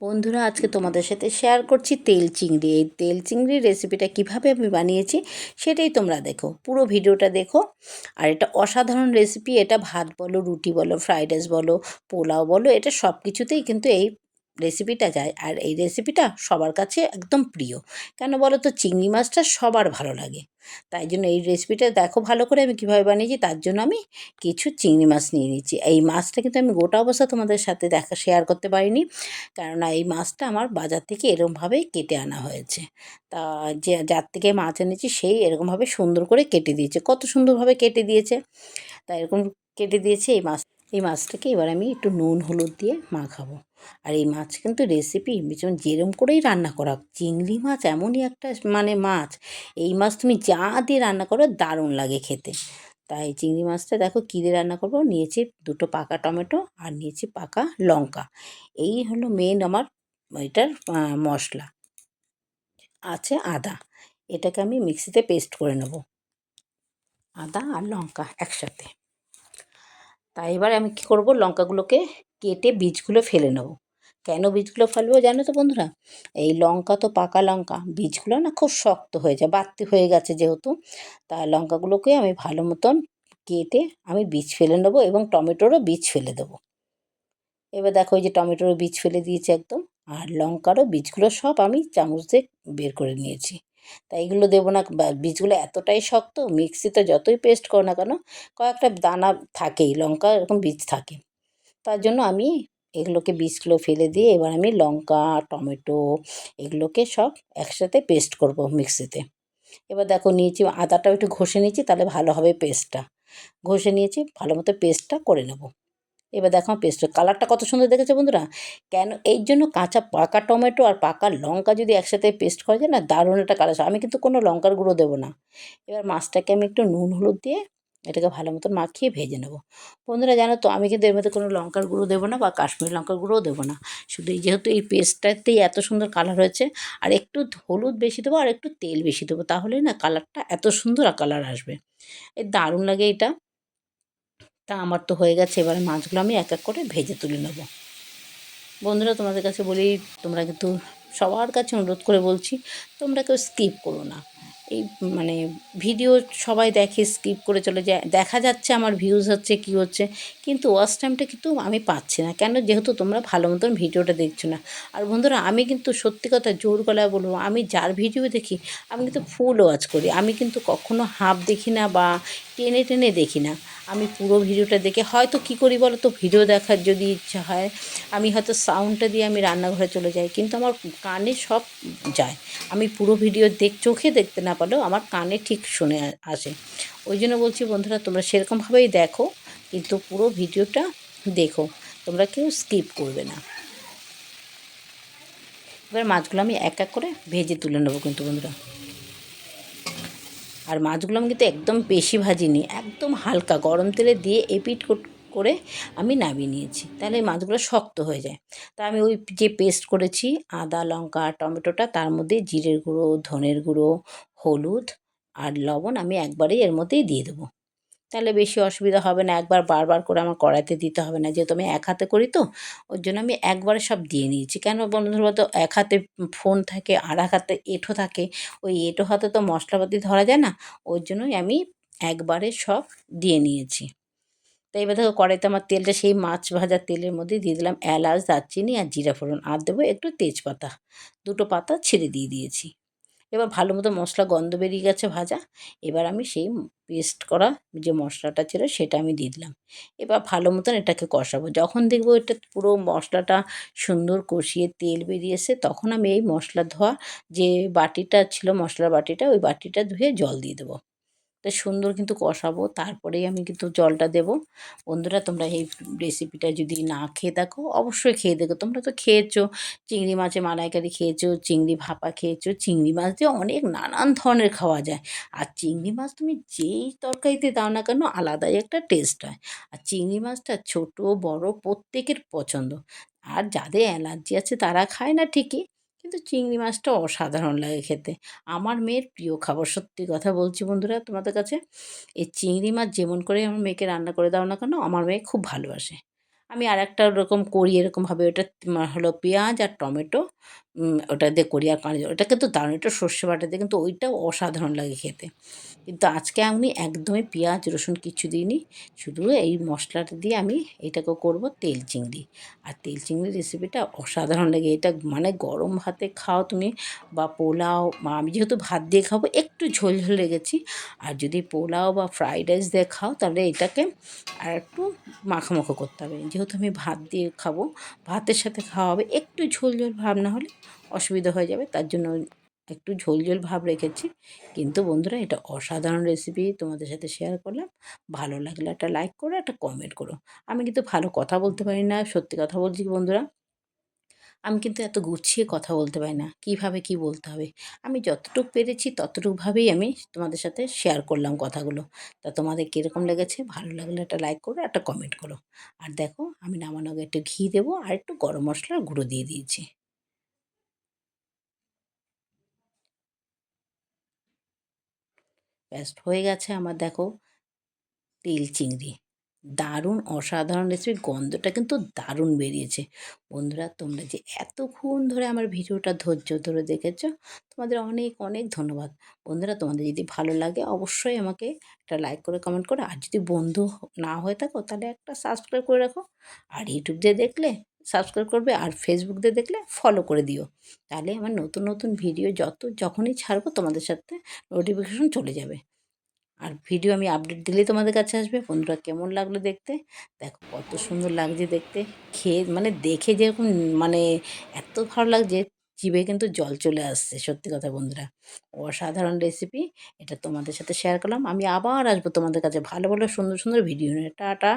বন্ধুরা, আজকে তোমাদের সাথে শেয়ার করছি তেল চিংড়ি। এই তেল চিংড়ির রেসিপিটা কীভাবে আমি বানিয়েছি সেটাই তোমরা দেখো। পুরো ভিডিওটা দেখো। আর এটা অসাধারণ রেসিপি এটা ভাত বলো, রুটি বলো ফ্রাইড রাইস বলো, পোলাও বলো, এটা সব কিছুতেই কিন্তু এই রেসিপিটা যায়। আর এই রেসিপিটা সবার কাছে একদম প্রিয়। কেন বলো তো চিংড়ি মাছটা সবার ভালো লাগে। তাই জন্য এই রেসিপিটা দেখো ভালো করে আমি কীভাবে বানিয়েছি, তার জন্য আমি কিছু চিংড়ি মাছ নিয়ে নিচ্ছি। এই মাছটা কিন্তু আমি গোটা অবস্থা তোমাদের সাথে দেখা শেয়ার করতে পারিনি। কেননা এই মাছটা আমার বাজার থেকে এরকমভাবেই কেটে আনা হয়েছে। তা যে, যার থেকে মাছ এনেছি সেই এরকমভাবে সুন্দর করে কেটে দিয়েছে। কত সুন্দরভাবে কেটে দিয়েছে। তা এরকম কেটে দিয়েছে, এই মাছ, এই মাছটাকে এবার আমি একটু নুন, হলুদ দিয়ে মাখাবো। আর এই মাছ কিন্তু রেসিপি ভীষণ যেরম করেই রান্না করা চিংড়ি মাছ এমনই একটা মানে মাছ, এই মাছ তুমি যা দিয়ে রান্না করো দারুণ লাগে খেতে। তাই চিংড়ি মাছটা দেখো কী দিয়ে রান্না করব, নিয়েছি দুটো পাকা টমেটো আর নিয়েছি পাকা লঙ্কা। এই হলো মেন আমার এটার মশলা। আছে আদা, এটাকে আমি মিক্সিতে পেস্ট করে নেব। আদা আর লঙ্কা একসাথে। তাই এবার আমি কী করব, লঙ্কাগুলোকে কেটে বীজগুলো ফেলে নেব। কেন বীজগুলো ফেলব জানো তো বন্ধুরা? এই লঙ্কা তো পাকা লঙ্কা, বীজগুলো না খুব শক্ত হয়ে যায়, বাড়তি হয়ে গেছে যেহেতু। তা লঙ্কাগুলোকে আমি ভালো মতন কেটে আমি বীজ ফেলে নেব এবং টমেটোরও বীজ ফেলে দেবো। এবার দেখো ওই যে টমেটোরও বীজ ফেলে দিয়েছি একদম, আর লঙ্কারও বীজগুলো সব আমি চামচ দিয়ে বের করে নিয়েছি। তাই এগুলো দেবো না বীজগুলো এতটাই শক্ত, মিক্সিতে যতই পেস্ট করো না কেন, কয়েকটা দানা থাকেই লঙ্কা এরকম বীজ থাকে। তার জন্য আমি এগুলোকে বীজগুলো ফেলে দিয়ে এবার আমি লঙ্কা, টমেটো এগুলোকে সব একসাথে পেস্ট করব মিক্সিতে এবার দেখো নিয়েছি, আদাটাও একটু ঘষে নিয়েছি, তাহলে ভালো হবে পেস্টটা ঘষে নিয়েছি, ভালো মতো পেস্টটা করে নেব। এবার দেখো পেস্টের কালারটা কত সুন্দর দেখেছে বন্ধুরা? কেন এই জন্য কাঁচা পাকা টমেটো আর পাকা লঙ্কা যদি একসাথে পেস্ট করা যায় না, দারুণ একটা কালার আমি কিন্তু কোনো লঙ্কার গুঁড়ো দেবো না। এবার মাছটাকে আমি একটু নুন, হলুদ দিয়ে এটাকে ভালো মতন মাখিয়ে ভেজে নেব। বন্ধুরা জানো তো, আমি কিন্তু এর মধ্যে কোনো লঙ্কার গুঁড়ো দেবো না বা কাশ্মীরি লঙ্কার গুঁড়োও দেবো না। শুধু এই যেহেতু এই পেস্টটাতেই এত সুন্দর কালার হয়েছে, আর একটু হলুদ বেশি দেবো আর একটু তেল বেশি দেবো, তাহলেই না কালারটা এত সুন্দর কালার আসবে। এই দারুণ লাগে এটা। তা আমার তো হয়ে গেছে, এবারে মাছগুলো আমি এক এক করে ভেজে তুলে নেব। বন্ধুরা তোমাদের কাছে বলি, তোমরা কিন্তু সবার কাছে অনুরোধ করে বলছি, তোমরা কেউ স্কিপ করো না। এই মানে ভিডিও সবাই দেখে স্কিপ করে চলে যায়। দেখা যাচ্ছে আমার ভিউজ হচ্ছে, কি হচ্ছে। কিন্তু ওয়াচ টাইমটা কিন্তু আমি পাচ্ছি না। কেন? যেহেতু তোমরা ভালো মতন ভিডিওটা দেখছ না। আর বন্ধুরা, আমি কিন্তু সত্যি কথা জোর গলায় বলব, আমি যার ভিডিও দেখি, আমি কিন্তু ফুল ওয়াচ করি। আমি কিন্তু কখনো হাফ দেখি না বা টেনে টেনে দেখি না। আমি পুরো ভিডিওটা দেখে, হয়তো কী করি বলো তো ভিডিও দেখার যদি ইচ্ছা হয়, আমি হয়তো সাউন্ডটা দিয়ে আমি রান্নাঘরে চলে যাই, কিন্তু আমার কানে সব যায়। আমি পুরো ভিডিও দেখ, চোখে দেখতে না পারলেও আমার কানে ঠিক শুনে আসে। ওই জন্য বলছি বন্ধুরা, তোমরা সেরকমভাবেই দেখো, কিন্তু পুরো ভিডিওটা দেখো। তোমরা কেউ স্কিপ করবে না। এবার মাছগুলো আমি এক এক করে ভেজে তুলে নেব কিন্তু বন্ধুরা। আর মাছগুলো আমি কিন্তু একদম বেশি ভাজিনি, একদম হালকা গরম তেলে দিয়ে এপিট করে আমি নামিয়ে নিয়েছি। তাহলে মাছগুলো শক্ত হয়ে যায়। তা আমি ওই যে পেস্ট করেছি, আদা, লঙ্কা, টমেটোটা, তার মধ্যে জিরের গুঁড়ো, ধনের গুঁড়ো, হলুদ আর লবণ আমি একবারেই এর মধ্যেই দিয়ে দেবো। তাহলে বেশি অসুবিধা হবে না। একবার বারবার করে আমার কড়াইতে দিতে হবে না। যেহেতু আমি এক হাতে করি তো, ওর জন্য আমি একবারে সব দিয়ে নিয়েছি। কেন বন্ধুরা তো এক হাতে ফোন থাকে, আর এক হাতে এঁঠো থাকে। ওই এঁঠো হাতে তো মশলাপাতি ধরা যায় না, ওর জন্যই আমি একবারে সব দিয়ে নিয়েছি। তো এবার দেখো কড়াইতে আমার তেলটা, সেই মাছ ভাজার তেলের মধ্যে দিয়ে দিলাম এলাচ, দারচিনি আর জিরা ফোড়ন। আর দেবো একটু তেজপাতা। দুটো পাতা ছেড়ে দিয়ে দিয়েছি। এবার ভালো মতো মশলা, গন্ধ বেরিয়ে গেছে ভাজা। এবার আমি সেই পেস্ট করা যে মশলাটা ছিল সেটা আমি দিয়ে দিলাম। এবার ভালো মতন এটাকে কষাবো। যখন দেখব এটা পুরো মশলাটা সুন্দর কষিয়ে তেল বেরিয়েছে তখন আমি এই মশলা ধোয়া যে বাটিটা ছিল, মশলার বাটিটা, ওই বাটিটা ধুয়ে জল দিয়ে দেবো। তা সুন্দর কিন্তু কষাবো, তারপরেই আমি কিন্তু জলটা দেবো। বন্ধুরা, তোমরা এই রেসিপিটা যদি না খেয়ে থাকো, অবশ্যই খেয়ে দেখো। তোমরা তো খেয়েছো, চিংড়ি মাছে মালাইকারি খেয়েছো, চিংড়ি ভাপা খেয়েছো, চিংড়ি মাছ দিয়ে অনেক নানান ধরনের খাওয়া যায়। আর চিংড়ি মাছ তুমি যেই তরকারিতে দাও না কেন, আলাদাই একটা টেস্ট হয়। আর চিংড়ি মাছটা ছোট, বড়, প্রত্যেকের পছন্দ। আর যাদের অ্যালার্জি আছে, তারা খায় না ঠিকই। কিন্তু চিংড়ি মাছটা অসাধারণ লাগে খেতে। আমার মেয়ের প্রিয় খাবার, সত্যি কথা বলছি বন্ধুরা তোমাদের কাছে, এই চিংড়ি মাছ যেমন করে আমার মেয়েকে রান্না করে দাও না কেন, আমার মেয়ে খুব ভালোবাসে। আমি আর একটা ওরকম করি, এরকমভাবে ওটা হলো পেঁয়াজ আর টমেটো ওটা দিয়ে করি আর কাঁচা ওটা কিন্তু দারুণ, এটা সর্ষে বাটা দিয়ে কিন্তু ওইটাও অসাধারণ লাগে খেতে। কিন্তু আজকে আমি একদমই পেঁয়াজ, রসুন কিছু দিইনি, শুধু এই মশলাটা দিয়ে আমি এটাকে করব তেল চিংড়ি। আর তেল চিংড়ি রেসিপিটা অসাধারণ লাগে, এটা মানে গরম ভাতে খাও তুমি বা পোলাও আমি যেহেতু ভাত দিয়ে খাব, একটু ঝোল ঝোল রেখেছি। আর যদি পোলাও বা ফ্রাইড রাইস দিয়ে খাও, তাহলে এটাকে আর একটু মাখামাখো করতে হবে। যেহেতু আমি ভাত দিয়ে খাব, ভাতের সাথে খাওয়া হবে, একটু ঝোল ঝোল ভাব না হলে অসুবিধা হয়ে যাবে, তার জন্য একটু ঝোল ঝোল ভাব রেখেছি। কিন্তু বন্ধুরা, এটা অসাধারণ রেসিপি তোমাদের সাথে শেয়ার করলাম। ভালো লাগলে একটা লাইক করো, একটা কমেন্ট করো। আমি কিন্তু ভালো কথা বলতে পারি না, সত্যি কথা বলছি বন্ধুরা? আমি কিন্তু এত গুছিয়ে কথা বলতে পারি না, কীভাবে কি বলতে হবে? আমি যতটুকু পেরেছি ততটুকুভাবেই আমি তোমাদের সাথে শেয়ার করলাম কথাগুলো। তা তোমাদের কীরকম লেগেছে? ভালো লাগলে একটা লাইক করো, একটা কমেন্ট করো। আর দেখো, আমি নামানোর আগে একটু ঘি দেবো, আর একটু গরম মশলার গুঁড়ো দিয়ে দিয়েছি। ব্যাস হয়ে গেছে আমার, দেখো, তেল, চিংড়ি। দারুণ অসাধারণ রেসিপি গন্ধটা কিন্তু দারুণ বেরিয়েছে। বন্ধুরা, তোমরা যে এতক্ষণ ধরে আমার ভিডিওটা ধৈর্য ধরে দেখেছ, তোমাদের অনেক অনেক ধন্যবাদ। বন্ধুরা, তোমাদের যদি ভালো লাগে, অবশ্যই আমাকে একটা লাইক করে কমেন্ট করো। আর যদি বন্ধু না হয়ে থাকো, তাহলে একটা সাবস্ক্রাইব করে রাখো। আর ইউটিউব দিয়ে দেখলে সাবস্ক্রাইব করবে আর ফেসবুক দিয়ে দেখলে ফলো করে দিও। তাহলে আমার নতুন নতুন ভিডিও যত, যখনই ছাড়বো তোমাদের সাথে নোটিফিকেশন চলে যাবে। আর ভিডিও আমি আপডেট দিলেই তোমাদের কাছে আসবে। বন্ধুরা, কেমন লাগল দেখতে? দেখো, কত সুন্দর লাগছে দেখতে। খেয়ে মানে দেখে যেরকম মানে এত ভালো লাগছে, জিভে কিন্তু জল চলে আসছে, সত্যি কথা বন্ধুরা। অসাধারণ রেসিপি এটা তোমাদের সাথে শেয়ার করলাম। আমি আবার আসব তোমাদের কাছে ভালো ভালো, সুন্দর সুন্দর ভিডিও নিয়ে। টাটা।